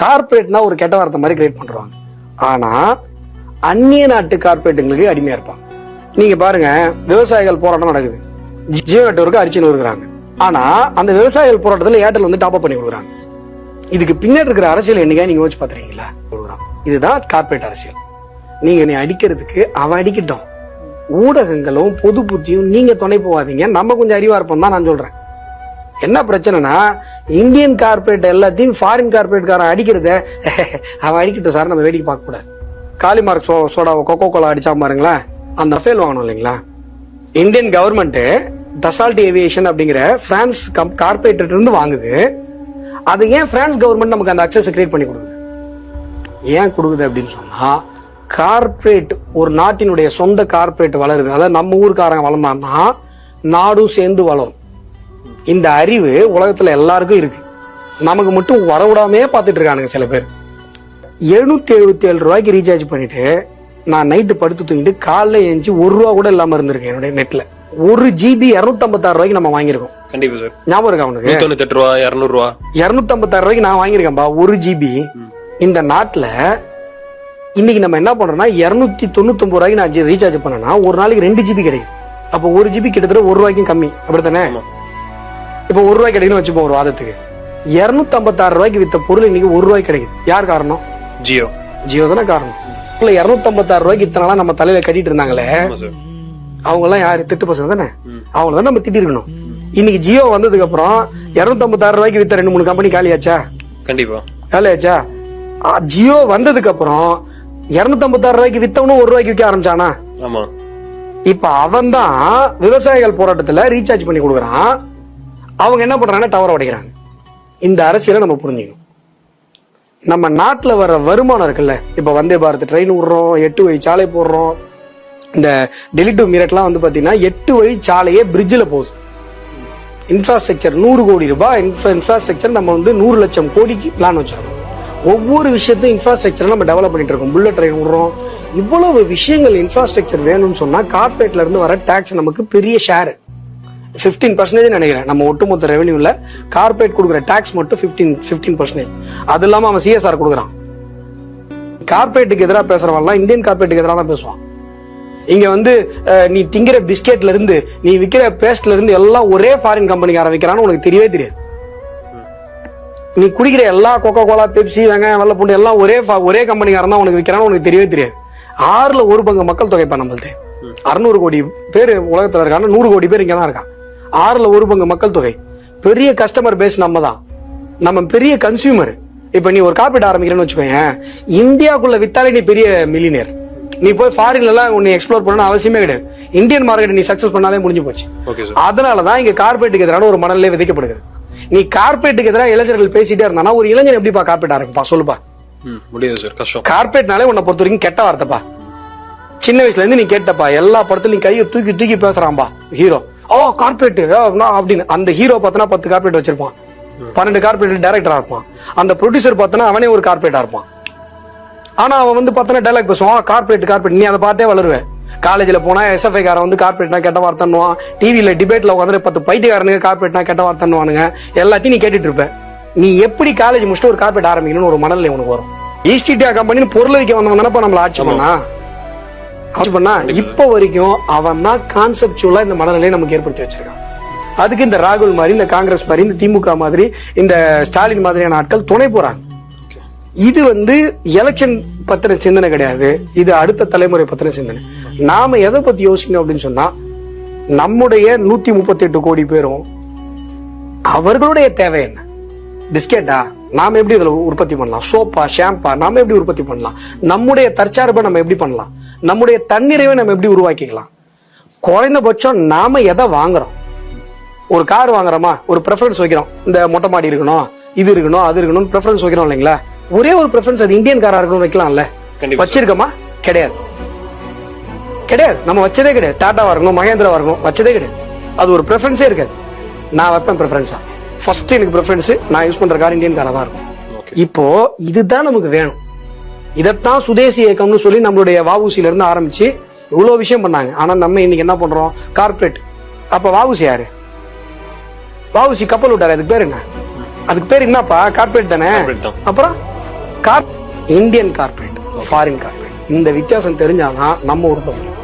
கார்ப்பரேட்னா ஒரு கெட்ட வார்த்தை மாதிரி கிரியேட் பண்றாங்க. ஆனா அந்நிய நாட்டு கார்ப்பரேட்டுங்களுக்கு அடிமையா இருப்பாங்க. நீங்க பாருங்க விவசாயிகள் போராட்டம் நடக்குது. ஜியோ நெட்ஒர்க்கு அரிச்சின்னு இருக்கிறாங்க ஆனா அந்த விவசாயிகள் போராட்டத்துல ஏர்டெல் வந்து டாப் அப் பண்ணி கொடுக்குறாங்க. இதுக்கு பின்னாடி இருக்கிற அரசியல் என்னைக்கா நீங்க யோசிச்சு பாத்துறீங்களா இதுதான் கார்ப்பரேட் அரசியல். நீங்க நீ அடிக்கிறதுக்கு அவன் அடிக்கட்டும். ஊடகங்களும் பொது புத்தியும் நீங்க துணை போவாதீங்க நம்ம கொஞ்சம் அறிவா இருப்போம் தான் நான் சொல்றேன். என்ன பிரச்சனைனா இந்தியன் கார்பரேட் எல்லாத்தையும் ஃபாரின் கார்பரேட்காரன் அடிக்கிறத அவன் அடிக்கட்டும் சார் நம்ம வேடிக்கை பார்க்க கூடாது. காலிமார்க் சோ சோடாவை கொக்கோ கோலா அடிச்சா பாருங்களேன் அந்த ஃபேல் வாங்கணும் இல்லைங்களா? இந்தியன் கவர்மெண்ட் டசால்ட் ஏவியேஷன் அப்படிங்கிற பிரான்ஸ் கார்பரேட்டர் இருந்து வாங்குது. அது ஏன் பிரான்ஸ் கவர்மெண்ட் நமக்கு அந்த அக்சஸ் கிரியேட் பண்ணி கொடுக்குது? ஏன் கொடுக்குது அப்படின்னு சொன்னா கார்ப்பரேட் ஒரு நாட்டினுடைய சொந்த கார்பரேட் வளருது. அதாவது நம்ம ஊருக்காரங்க வளர்ந்தான்னா நாடும் சேர்ந்து வளரும். இந்த அறிவு உலகத்துல எல்லாருக்கும் இருக்கு. நமக்கு மட்டும் வரவிடாமே பார்த்துட்டு இருக்கானுங்க சில பேர். எழுநூத்தி எழுபத்தி ஏழு ரூபாய்க்கு ரீசார்ஜ் பண்ணிட்டு நான் நைட்டு படுத்து தூங்கிட்டு காலைல எழுந்துச்சு ஒரு ரூபா கூட இல்லாம இருந்திருக்கேன் என்னுடைய நெட்ல ஒரு ஜிபி இருநூத்தம்பத்தாறு ரூபாய்க்கு நம்ம வாங்கியிருக்கோம். கண்டிப்பா சார் ஞாபகம் இருக்கா அவனுக்கு நூத்தி தொண்ணூத்தி எட்டு ரூபா இருநூறு ரூபா இருநூத்தம்பத்தாறு ரூபாய்க்கு நான் வாங்கியிருக்கேன்பா ஒரு ஜிபி இந்த நாட்டுல இன்னைக்கு நம்ம என்ன பண்றோம்னா இருநூத்தி தொண்ணூத்தொன்பது ரூபாய்க்கு நான் ரீசார்ஜ் பண்ணனா ஒரு நாளைக்கு ரெண்டு ஜிபி கிடைக்கும். அப்போ ஒரு ஜிபி கிட்டத்தட்ட ஒரு ரூபாய்க்கும் கம்மி. அப்படித்தானே. இப்போ ஒரு ரூபாய் கிடைக்குன்னு வச்சுப்போம் ஒரு வாதத்துக்கு இருநூத்தி ஐம்பத்தாறு ரூபாய்க்கு வித்த பொருள் இன்னைக்கு ஒரு ரூபாய் கிடைக்குது. யார் காரணம்? ஜியோ. ஜியோ தானே காரணம். இல்ல இருநூத்தி ஐம்பத்தாறு ரூபாய்க்கு இத்தனை நாளா நம்ம தலையில கட்டிட்டு இருந்தாங்களே? அவங்க எல்லாம் யாரு? திட்டு பசங்க தானே. அவங்கள தான் நம்ம திட்டி இருக்கணும். இன்னைக்கு ஜியோ வந்ததுக்கு அப்புறம் இருநூத்தி ஐம்பத்தாறு ரூபாய்க்கு வித்த ரெண்டு மூணு கம்பெனி காலியாச்சா கண்டிப்பா. காலியாச்சா ஜியோ வந்ததுக்கு அப்புறம் இருநூத்தி ஐம்பத்தாறு ரூபாய்க்கு வித்தவனும் ஒரு ரூபாய்க்கு விற்க ஆரம்பிச்சானா? ஆமா. இப்ப அவன் தான் விவசாயிகள் போராட்டத்துல ரீசார்ஜ் பண்ணி கொடுக்குறான். அவங்க என்ன பண்றாங்கன்னா டவர் உடைக்கிறாங்க. இந்த அரசியலை நம்ம புரிஞ்சுக்கணும். நம்ம நாட்டில் வர வருமானம் இருக்குல்ல இப்ப வந்தே பாரத் ட்ரெயின் விடுறோம் எட்டு வழி சாலை போடுறோம். இந்த டெல்லி டு மீரட்லாம் வந்து பாத்தீங்கன்னா எட்டு வழி சாலையே பிரிட்ஜில் போகுது. இன்ஃப்ராஸ்ட்ரக்சர் நூறு கோடி ரூபாய் இன்ஃப்ரா இன்ஃப்ராஸ்ட்ரக்சர் நம்ம வந்து நூறு லட்சம் கோடிக்கு பிளான் வச்சிருக்கோம். ஒவ்வொரு விஷயத்தையும் இன்ஃப்ராஸ்ட்ரக்சர் நம்ம டெவலப் பண்ணிட்டு இருக்கோம். புல்லட் ட்ரெயின் விடுறோம். இவ்வளவு விஷயங்கள் இன்ஃப்ராஸ்ட்ரக்சர் வேணும்னு சொன்னா கார்பரேட்ல இருந்து வர டாக்ஸ் நமக்கு பெரிய ஷேர் 15% பர்சன்டேஜ் நினைக்கிறேன். நம்ம ஒட்டுமொத்த ரெவன்யூல கார்பரேட் கொடுக்குற டாக்ஸ் மட்டும் 15 15 பர்சன்டேஜ் அது இல்லாம அவன் சிஎஸ்ஆர் கொடுக்குறான். கார்பரேட்டுக்கு எதிராக பேசுறவன்லாம் இந்தியன் கார்பரேட்டுக்கு எதிராக தான் பேசுவான். இங்க வந்து நீ திங்கிற பிஸ்கெட்ல இருந்து நீ விக்கிற பேஸ்ட்ல இருந்து எல்லாம் ஒரே ஃபாரின் கம்பெனிக்காரன் விக்கிறான்னு உனக்கு தெரியவே தெரியாது. நீ குடிக்கிற எல்லா கோகோ கோலா பெப்சி வெங்காயம் வெள்ளை பூண்டு எல்லாம் ஒரே ஒரே கம்பெனிக்காரன் தான் உனக்கு விக்கிறான்னு உனக்கு தெரியவே தெரியாது. ஆறுல ஒரு பங்கு மக்கள் தொகை இப்ப நம்மள்து அறுநூறு கோடி பேர் உலகத்துல இருக்காங்க நூறு கோடி பேர் இங்க தான் இருக்கான் ஆறுல ஒரு பங்கு மக்கள் தொகை. பெரிய கஸ்டமர் பேஸ் நம்ம தான் நம்ம பெரிய கன்சியூமர் இப்ப நீ ஒரு காப்பீடு ஆரம்பிக்கிறேன்னு வச்சுக்கோங்க இந்தியாக்குள்ள வித்தாலே நீ பெரிய மில்லினியர் நீ போய் ஃபாரின்ல எல்லாம் உன்னை எக்ஸ்ப்ளோர் பண்ணணும் அவசியமே கிடையாது. இந்தியன் மார்க்கெட் நீ சக்சஸ் பண்ணாலே முடிஞ்சு போச்சு. அதனாலதான் இங்க கார்பரேட்டுக்கு எதிரான ஒரு மணலே விதைக்கப்படுகிறது. நீ கார்பரேட்டுக்கு எதிராக இளைஞர்கள் பேசிட்டே இருந்தானா ஒரு இளைஞர் எப்படிப்பா கார்பரேட் ஆரம்பிப்பா? சொல்லுப்பா. முடியாது சார் கஷ்டம். கார்பரேட்னாலே உன்னை பொறுத்த வரைக்கும் கெட்ட வார்த்தைப்பா. சின்ன வயசுல இருந்து நீ கேட்டப்பா எல்லா படத்துலயும் கையை தூக்கி தூக்கி பேசுறான்பா ஹீரோ ஓ கார்பரேட் அப்படின்னு. அந்த ஹீரோ பார்த்தனா பத்து கார்பரேட் வச்சிருப்பான். பன்னெண்டு கார்பரேட் டைரக்டரா இருப்பான். அந்த ப்ரொடியூசர் பார்த்தனா அவனே ஒரு கார்பரேட்டா இருப்பான். ஆனா அவன் வந்து பார்த்தனா டைலாக் பேசுவான். கார்பரேட் கார்பரேட் நீ அதை பார்த்தே வளருவேன் காலேஜ்ல போனா எஸ்எஃப்ஐ காரன் வந்து கார்பரேட்னா கெட்ட வார்த்தைன்னுவான் டிவியில் டிபேட்ல உட்காந்து பத்து பைத்தியக்காரனுங்க கார்பரேட்னா கெட்ட வார்த்தைன்னுவானுங்க எல்லாத்தையும் நீ கேட்டுட்டு இருப்பேன் நீ எப்படி காலேஜ் முடிச்சுட்டு ஒரு கார்பரேட் ஆரம்பிக்கணும்னு ஒரு மனநிலை உனக்கு வரும். ஈஸ்ட் இந்தியா கம்பெனின்னு பொருள் வைக்க வந்தவன் தானப்பா நம்மள ஆட்சி பண்ணா? பண்ணா இப்ப வரைக்கும் அவன் தான் கான்செப்டுவலா இந்த மனநிலையை நமக்கு ஏற்படுத்தி வச்சிருக்கான். அதுக்கு இந்த ராகுல் மாதிரி இந்த காங்கிரஸ் மாதிரி இந்த திமுக மாதிரி இந்த ஸ்டாலின் மாதிரியான ஆட்கள் துணை போறாங்க. இது வந்து எலெக்ஷன் பத்தின சிந்தனை கிடையாது. இது அடுத்த தலைமுறை பத்தின சிந்தனை. நாம எதை பத்தி யோசிக்கணும் அப்படின்னு சொன்னா நம்முடைய நூத்தி முப்பத்தி எட்டு கோடி பேரும் அவர்களுடைய தேவை என்ன? பிஸ்கெட்டா? நாம எப்படி இதுல உற்பத்தி பண்ணலாம்? சோப்பா? ஷாம்பா? நாம எப்படி உற்பத்தி பண்ணலாம்? நம்முடைய தற்சார்பை நம்ம எப்படி பண்ணலாம்? நம்முடைய தன்னிறைவை நம்ம எப்படி உருவாக்கிக்கலாம்? குறைந்தபட்சம் நாம எதை வாங்குறோம்? ஒரு கார் வாங்குறோமா? ஒரு ப்ரெஃபரன்ஸ் வைக்கிறோம். இந்த மொட்டை மாடி இருக்கணும் இது இருக்கணும் அது இருக்கணும் ப்ரெஃபரன்ஸ் வைக்கிறோம் இல்லைங்களா? ஒரே ஒரு ப்ரெஃபரன்ஸ் அது இந்தியன் காரா இருக்கணும் வைக்கலாம்ல? வச்சிருக்கோமா? கிடையாது. கிடையாது. நம்ம வச்சதே கிடையாது. டாட்டாவா இருக்கணும் மகேந்திரவா இருக்கணும் வச்சதே கிடையாது. அது ஒரு ப்ரெஃபரன்ஸே இருக்காது. நான் வைப்பேன் ப்ரெஃபரன்ஸா ஃபர்ஸ்ட் எனக்கு ப்ரெஃபரன்ஸ் நான் யூஸ் பண்ற கார் இந்தியன் காரா தான் இருக்கும். இப்போ இதுதான் நமக்கு வேணும். இதைத்தான் சுதேசி இயக்கம்னு சொல்லி நம்மளுடைய வஉசில இருந்து ஆரம்பிச்சு இவ்வளவு விஷயம் பண்ணாங்க. ஆனா நம்ம இன்னைக்கு என்ன பண்றோம்? கார்ப்பரேட் அப்ப வஉசி யாரு? வஉசி கப்பல் விட்டாரு? அதுக்கு பேர் என்ன? அதுக்கு பேர் என்னப்பா? கார்ப்பரேட் தானே. அப்புறம் car Indian corporate foreign corporate இந்த வித்தியாசம் தெரிஞ்சாதான் நம்ம உருட்ட முடியும்